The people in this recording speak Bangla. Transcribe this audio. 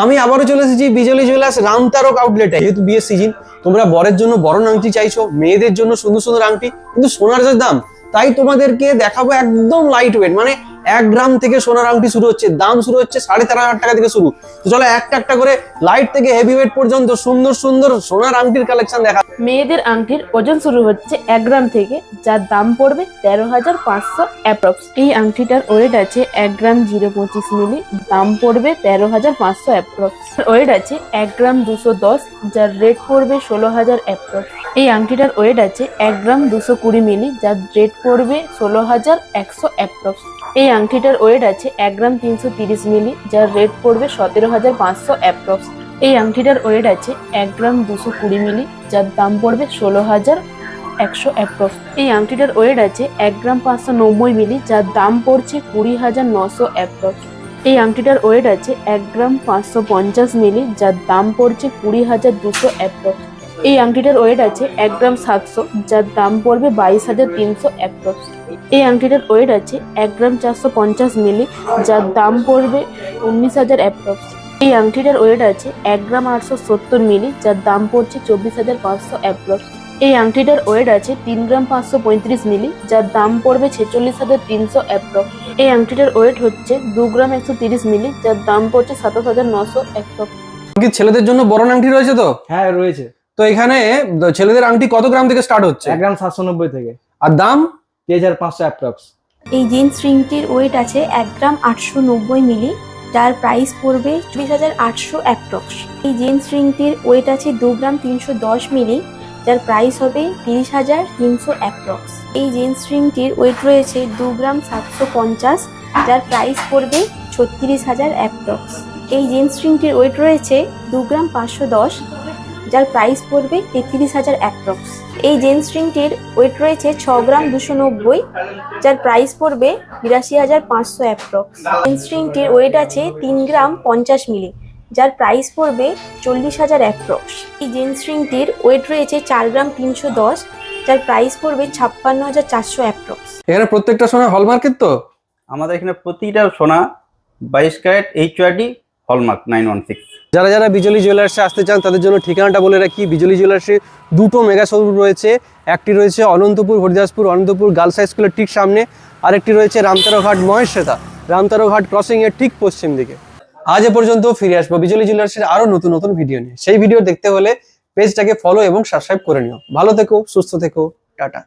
আমি আবারও চলে এসেছি বিজলি জুয়েলার্স রামতারক আউটলেটে যেহেতু বিয়ের সিজন তোমরা বরের জন্য বড় আংটি চাইছো, মেয়েদের জন্য সুন্দর সুন্দর আংটি, কিন্তু সোনার দাম তাই তোমাদেরকে দেখাবো একদম লাইট ওয়েট মানে এক গ্রাম থেকে সোনার আংটি শুরু হচ্ছে, দাম শুরু হচ্ছে সাড়ে তেরো হাজার টাকা থেকে শুরু। তো চলো একটা একটা করে লাইট থেকে হেভি ওয়েট পর্যন্ত সুন্দর সুন্দর সোনার আংটির কালেকশন দেখা। মেয়েদের আংটির ওজন শুরু হচ্ছে এক গ্রাম থেকে, যার দাম পড়বে তেরো হাজার পাঁচশো অ্যাপ্রক্স এই আংটিটার ওয়েট আছে এক গ্রাম জিরো পঁচিশ মিলি দাম পড়বে তেরো হাজার পাঁচশো অ্যাপ্রক্স ওয়েট আছে এক গ্রাম দুশো দশ, যার রেট পড়বে ষোলো হাজার অ্যাপ্রক্স এই আংটিটার ওয়েট আছে এক গ্রাম দুশো কুড়ি মিলি যার রেট পড়বে ষোলো হাজার একশো অ্যাপ্রক্স এই আংটিটার ওয়েট আছে এক গ্রাম তিনশো তিরিশ মিলি যার রেট পড়বে সতেরো হাজার পাঁচশো অ্যাপ্রক্স এই আংটিটার ওয়েট আছে এক গ্রাম দুশো কুড়ি মিলি যার দাম পড়বে ষোলো হাজার একশো অ্যাপ্রক্স এই আংটিটার ওয়েট আছে এক গ্রাম পাঁচশো নব্বই মিলি যার দাম পড়ছে কুড়ি হাজার নশো অ্যাপ্রক্স এই আংটিটার ওয়েট আছে এক গ্রাম পাঁচশো পঞ্চাশ মিলি যার দাম পড়ছে কুড়ি হাজার দুশো অ্যাপ্রক্স এই আংটিটার ওয়েট আছে এক গ্রাম সাতশো যার দাম পড়বে বাইশ হাজার তিনশো অ্যাপ্রক্স এই আংটিটার ওয়েট আছে এক গ্রাম চারশো পঞ্চাশ মিলি যার দাম পড়বে উনিশ হাজার অ্যাপ্রক্স এই আংটিটার ওয়েট আছে এক গ্রাম আটশো সত্তর মিলি যার দাম পড়ছে চব্বিশ হাজার পাঁচশো অ্যাপ্রক্স এই আংটিটার ওয়েট আছে তিন গ্রাম পাঁচশো পঁয়ত্রিশ মিলি যার দাম পড়বে ছেচল্লিশ হাজার তিনশো অ্যাপ্রক্স এই আংটিটার ওয়েট হচ্ছে দু গ্রাম একশো তিরিশ মিলি যার দাম পড়ছে সাতাশ হাজার নশো অ্যাপ্রক্স কি ছেলেদের জন্য বড় আংটি রয়েছে তো? হ্যাঁ রয়েছে। তো এখানে ছেলেদের আংটি কত গ্রাম থেকে স্টার্ট হচ্ছে? এক গ্রাম সাতশো নব্বই থেকে। আর দাম? তিন হাজার পাঁচশো অ্যাপ্রক্স এই জিন্স রিংটির ওয়েট আছে এক গ্রাম আটশো নব্বই মিলি যার প্রাইস পড়বে চব্বিশ হাজার আটশো অ্যাপ্রক্স এই জিন্স রিংটির ওয়েট আছে দু গ্রাম তিনশো দশ মিলি যার প্রাইস হবে তিরিশ হাজার তিনশো অ্যাপ্রক্স এই জিন্স রিংটির ওয়েট রয়েছে দু গ্রাম সাতশো পঞ্চাশ যার প্রাইস পড়বে ছত্রিশ হাজার অ্যাপ্রক্স এই জিন্স রিংটির ওয়েট রয়েছে দু গ্রাম পাঁচশো দশ যার প্রাইস পড়বে তেত্রিশ হাজার অ্যাপ্রক্স এই জেন্স রিংটির ওয়েট রয়েছে ছ গ্রাম দুশো নব্বই যার প্রাইস পড়বে বিরাশি হাজার পাঁচশো অ্যাপ্রক্স জেন্স রিংটির ওয়েট আছে তিন গ্রাম পঞ্চাশ মিলি যার প্রাইস পড়বে চল্লিশ হাজার অ্যাপ্রক্স এই জেন্স রিংটির ওয়েট রয়েছে চার গ্রাম তিনশো দশ যার প্রাইস পড়বে ছাপ্পান্ন হাজার চারশো অ্যাপ্রক্স এখানে প্রত্যেকটা সোনা হলমার্কের তো? আমাদের এখানে প্রতিটা সোনা বাইশ carat H hallmark nine one six যারা যারা বিজলি জুয়েলার্সে আসতে চান, তাদের জন্য ঠিকানাটা বলে রাখি। বিজলি জুয়েলার্সে দুটো মেগা শোরুম রয়েছে। একটি রয়েছে অনন্তপুর, হরিদাসপুর, অনন্তপুর গার্লস হাই স্কুলের ঠিক সামনে। আরেকটি রয়েছে রামতারঘাট মহেশ্বেতা রামতারঘাট ক্রসিং এর ঠিক পশ্চিম দিকে। আজ এ পর্যন্ত ফিরে আসব বিজলি জুয়েলার্সের আরও নতুন নতুন ভিডিও নিয়ে। সেই ভিডিও দেখতে হলে পেজটাকে ফলো এবং সাবস্ক্রাইব করে নিও। ভালো থেকো, সুস্থ থেকো, টাটা।